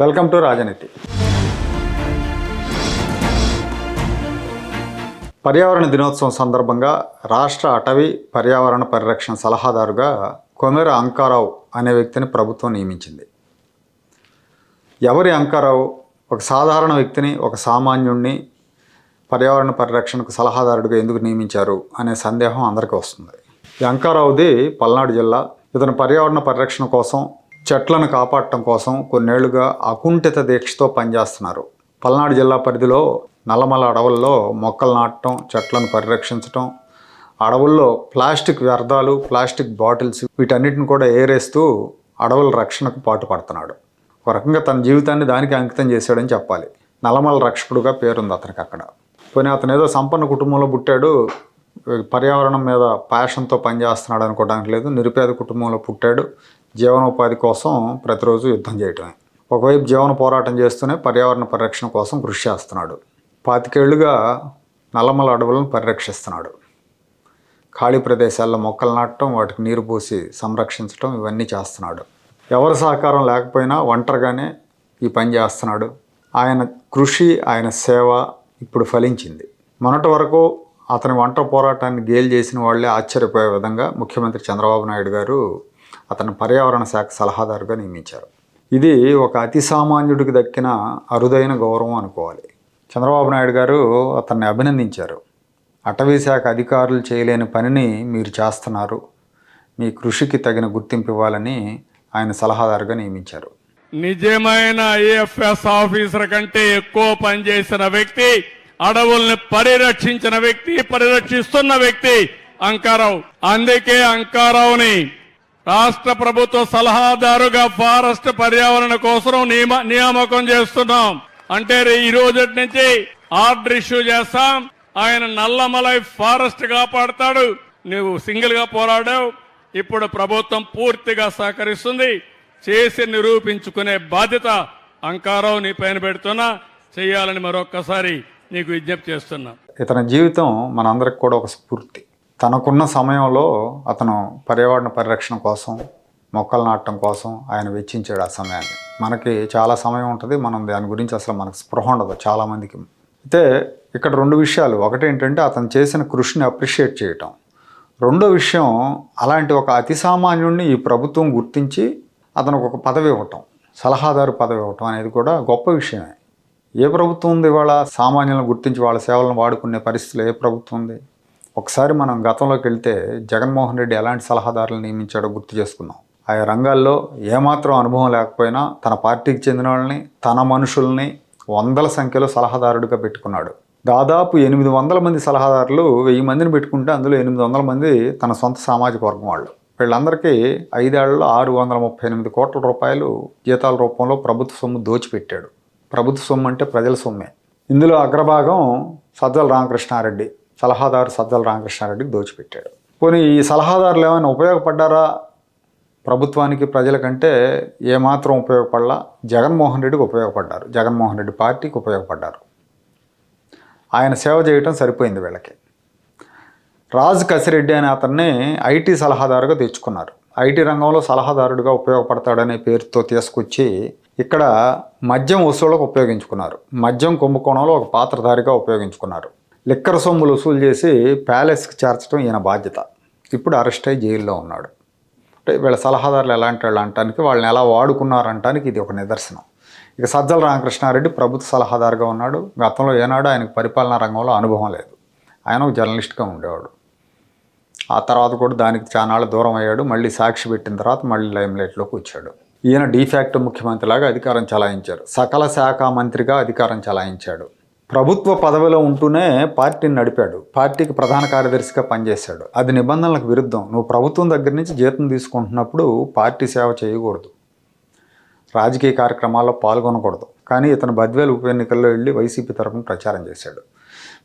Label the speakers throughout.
Speaker 1: Welcome to రాజనీతి. పర్యావరణ దినోత్సవం సందర్భంగా రాష్ట్ర అటవీ పర్యావరణ పరిరక్షణ సలహాదారుగా కొమెర అంకారావు అనే వ్యక్తిని ప్రభుత్వం నియమించింది. ఎవరి అంకారావు? ఒక సాధారణ వ్యక్తిని ఒక సామాన్యుణ్ణి పర్యావరణ పరిరక్షణకు సలహాదారుడిగా ఎందుకు నియమించారు అనే సందేహం అందరికీ వస్తుంది. ఈ అంకారావుది పల్నాడు జిల్లా. ఇతను పర్యావరణ పరిరక్షణ కోసం చెట్లను కాపాడటం కోసం కొన్నేళ్ళుగా అకుంఠిత దీక్షతో పనిచేస్తున్నారు. పల్నాడు జిల్లా పరిధిలో నల్లమల అడవుల్లో మొక్కలు నాటడం చెట్లను పరిరక్షించటం అడవుల్లో ప్లాస్టిక్ వ్యర్థాలు ప్లాస్టిక్ బాటిల్స్ వీటన్నిటిని కూడా ఏరేస్తూ అడవుల రక్షణకు పాటుపడుతున్నాడు. ఒక రకంగా తన జీవితాన్ని దానికి అంకితం చేశాడని చెప్పాలి. నల్లమల రక్షకుడుగా పేరుంది అతనికి అక్కడ. పోనీ అతను ఏదో సంపన్న కుటుంబంలో పుట్టాడు పర్యావరణం మీద ప్యాషన్తో పనిచేస్తున్నాడు అనుకోవడానికి లేదు. నిరుపేద కుటుంబంలో పుట్టాడు. జీవనోపాధి కోసం ప్రతిరోజు యుద్ధం చేయటమే. ఒకవైపు జీవన పోరాటం చేస్తూనే పర్యావరణ పరిరక్షణ కోసం కృషి చేస్తున్నాడు. పాతికేళ్ళుగా నల్లమల అడవులను పరిరక్షిస్తున్నాడు. ఖాళీ ప్రదేశాల్లో మొక్కలు నాటడం వాటికి నీరు పోసి సంరక్షించడం ఇవన్నీ చేస్తున్నాడు. ఎవరి సహకారం లేకపోయినా ఒంటరిగానే ఈ పని చేస్తున్నాడు. ఆయన కృషి ఆయన సేవ ఇప్పుడు ఫలించింది. మొన్నటి వరకు అతని వంట పోరాటాన్ని గేలు చేసిన వాళ్ళే ఆశ్చర్యపోయే విధంగా ముఖ్యమంత్రి చంద్రబాబు నాయుడు గారు అతను పర్యావరణ శాఖ సలహాదారుగా నియమించారు. ఇది ఒక అతి సామాన్యుడికి దక్కిన అరుదైన గౌరవం అనుకోవాలి. చంద్రబాబు నాయుడు గారు అతన్ని అభినందించారు. అటవీ శాఖ అధికారులు చేయలేని పనిని మీరు చేస్తున్నారు. మీ కృషికి తగిన గుర్తింపు ఇవ్వాలని ఆయన సలహాదారుగా నియమించారు.
Speaker 2: నిజమైన ఐఎఫ్ఎస్ ఆఫీసర్ కంటే ఎక్కువ పనిచేసిన వ్యక్తి అడవుల్ని పరిరక్షించిన వ్యక్తి పరిరక్షిస్తున్న వ్యక్తి అంకారావు. అందుకే అంకారావుని రాష్ట్ర ప్రభుత్వ సలహాదారుగా ఫారెస్ట్ పర్యావరణ కోసం నియమ నియామకం చేస్తున్నాం. అంటే రే- ఈ రోజు నుంచి ఆర్డర్ ఇష్యూ చేస్తాం. ఆయన నల్లమలై ఫారెస్ట్ కాపాడతాడు. నువ్వు సింగిల్గా పోరాడావు. ఇప్పుడు ప్రభుత్వం పూర్తిగా సహకరిస్తుంది. చేసి నిరూపించుకునే బాధ్యత అంకారావు నీ పైన పెడుతున్నా. చేయాలని మరొక్కసారి నీకు విజ్ఞప్తి చేస్తున్నా.
Speaker 1: ఇతని జీవితం మనందరికి కూడా ఒక స్ఫూర్తి. తనకున్న సమయంలో అతను పర్యావరణ పరిరక్షణ కోసం మొక్కలు నాటడం కోసం ఆయన వెచ్చించాడు ఆ సమయాన్ని. మనకి చాలా సమయం ఉంటుంది మనం దాని గురించి అసలు మనకు స్పృహ ఉండదు చాలామందికి అయితే ఇక్కడ రెండు విషయాలు. ఒకటి ఏంటంటే అతను చేసిన కృషిని అప్రిషియేట్ చేయటం. రెండో విషయం అలాంటి ఒక అతి సామాన్యుడిని ఈ ప్రభుత్వం గుర్తించి అతనికి ఒక పదవి ఇవ్వటం సలహాదారు పదవి ఇవ్వటం అనేది కూడా గొప్ప విషయమే. ఏ ప్రభుత్వం ఉంది? ఇవాళ సామాన్యులను గుర్తించి వాళ్ళ సేవలను వాడుకునే పరిస్థితులు ఏ ప్రభుత్వం ఉంది? ఒకసారి మనం గతంలోకి వెళ్తే జగన్మోహన్ రెడ్డి ఎలాంటి సలహాదారులను నియమించాడో గుర్తు చేసుకున్నాం ఆయా రంగాల్లో ఏమాత్రం అనుభవం లేకపోయినా తన పార్టీకి చెందిన వాళ్ళని తన మనుషుల్ని వందల సంఖ్యలో సలహాదారుడిగా పెట్టుకున్నాడు. దాదాపు ఎనిమిది వందల మంది సలహాదారులు వెయ్యి మందిని పెట్టుకుంటే అందులో ఎనిమిది వందల మంది తన సొంత సామాజిక వర్గం వాళ్ళు. వీళ్ళందరికీ ఐదేళ్ళలో ఆరు వందల ముప్పై ఎనిమిది కోట్ల రూపాయలు జీతాల రూపంలో ప్రభుత్వ సొమ్ము దోచిపెట్టాడు. ప్రభుత్వ సొమ్ము అంటే ప్రజల సొమ్మే. ఇందులో అగ్రభాగం సజ్జల రామకృష్ణారెడ్డి. సలహాదారు సజ్జల రామకృష్ణారెడ్డికి దోచిపెట్టాడు. పోనీ ఈ సలహాదారులు ఏమైనా ఉపయోగపడ్డారా? ప్రభుత్వానికి ప్రజలకంటే ఏమాత్రం ఉపయోగపడలా? జగన్మోహన్ రెడ్డికి ఉపయోగపడ్డారు. జగన్మోహన్ రెడ్డి పార్టీకి ఉపయోగపడ్డారు. ఆయన సేవ చేయటం సరిపోయింది వీళ్ళకి. రాజ్ కసిరెడ్డి అనే అతన్ని ఐటీ సలహాదారుగా తెచ్చుకున్నారు. ఐటీ రంగంలో సలహాదారుడిగా ఉపయోగపడతాడనే పేరుతో తీసుకొచ్చి ఇక్కడ మద్యం వసూళ్ళకు ఉపయోగించుకున్నారు. మద్యం కుంభకోణంలో ఒక పాత్రధారిగా ఉపయోగించుకున్నారు. లిక్కర్ సొమ్ములు వసూలు చేసి ప్యాలెస్కి చేర్చడం ఈయన బాధ్యత. ఇప్పుడు అరెస్ట్ అయ్యి జైల్లో ఉన్నాడు. అంటే వీళ్ళ సలహాదారులు ఎలాంటి వాళ్ళు అంటానికి వాళ్ళని ఎలా వాడుకున్నారంటానికి ఇది ఒక నిదర్శనం. ఇక సజ్జల రామకృష్ణారెడ్డి ప్రభుత్వ సలహాదారుగా ఉన్నాడు. గతంలో ఏనాడు ఆయనకు పరిపాలనా రంగంలో అనుభవం లేదు. ఆయన ఒక జర్నలిస్ట్గా ఉండేవాడు. ఆ తర్వాత కూడా దానికి చాలా దూరం అయ్యాడు. మళ్ళీ సాక్షి పెట్టిన తర్వాత మళ్ళీ లైమ్లైట్లోకి వచ్చాడు. ఈయన డీఫాక్ట్ ముఖ్యమంత్రిలాగా అధికారం చలాయించారు. సకల శాఖ మంత్రిగా అధికారం చలాయించాడు. ప్రభుత్వ పదవిలో ఉంటూనే పార్టీని నడిపాడు. పార్టీకి ప్రధాన కార్యదర్శిగా పనిచేశాడు. అది నిబంధనలకు విరుద్ధం. నువ్వు ప్రభుత్వం దగ్గర నుంచి జీతం తీసుకుంటున్నప్పుడు పార్టీ సేవ చేయకూడదు. రాజకీయ కార్యక్రమాల్లో పాల్గొనకూడదు. కానీ ఇతను బద్వేలు ఉప ఎన్నికల్లో వెళ్ళి వైసీపీ తరఫున ప్రచారం చేశాడు.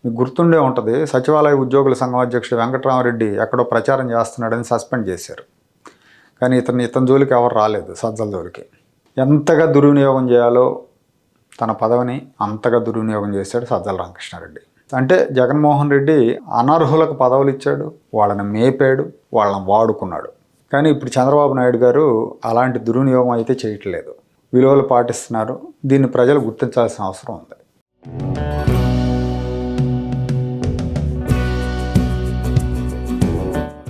Speaker 1: మీకు గుర్తుండే ఉంటుంది సచివాలయ ఉద్యోగుల సంఘం అధ్యక్షుడు వెంకటరామరెడ్డి ఎక్కడో ప్రచారం చేస్తున్నాడని సస్పెండ్ చేశారు. కానీ ఇతను ఇతని జోలికి ఎవరు రాలేదు సజ్జల జోలికి. ఎంతగా దుర్వినియోగం చేయాలో తన పదవిని అంతగా దుర్వినియోగం చేశాడు సజ్జల రామకృష్ణారెడ్డి. అంటే జగన్మోహన్ రెడ్డి అనర్హులకు పదవులు ఇచ్చాడు వాళ్ళని మేపాడు వాళ్ళని వాడుకున్నాడు. కానీ ఇప్పుడు చంద్రబాబు నాయుడు గారు అలాంటి దుర్వినియోగం అయితే చేయట్లేదు. విలువలు పాటిస్తున్నారు. దీన్ని ప్రజలు గుర్తించాల్సిన అవసరం ఉంది.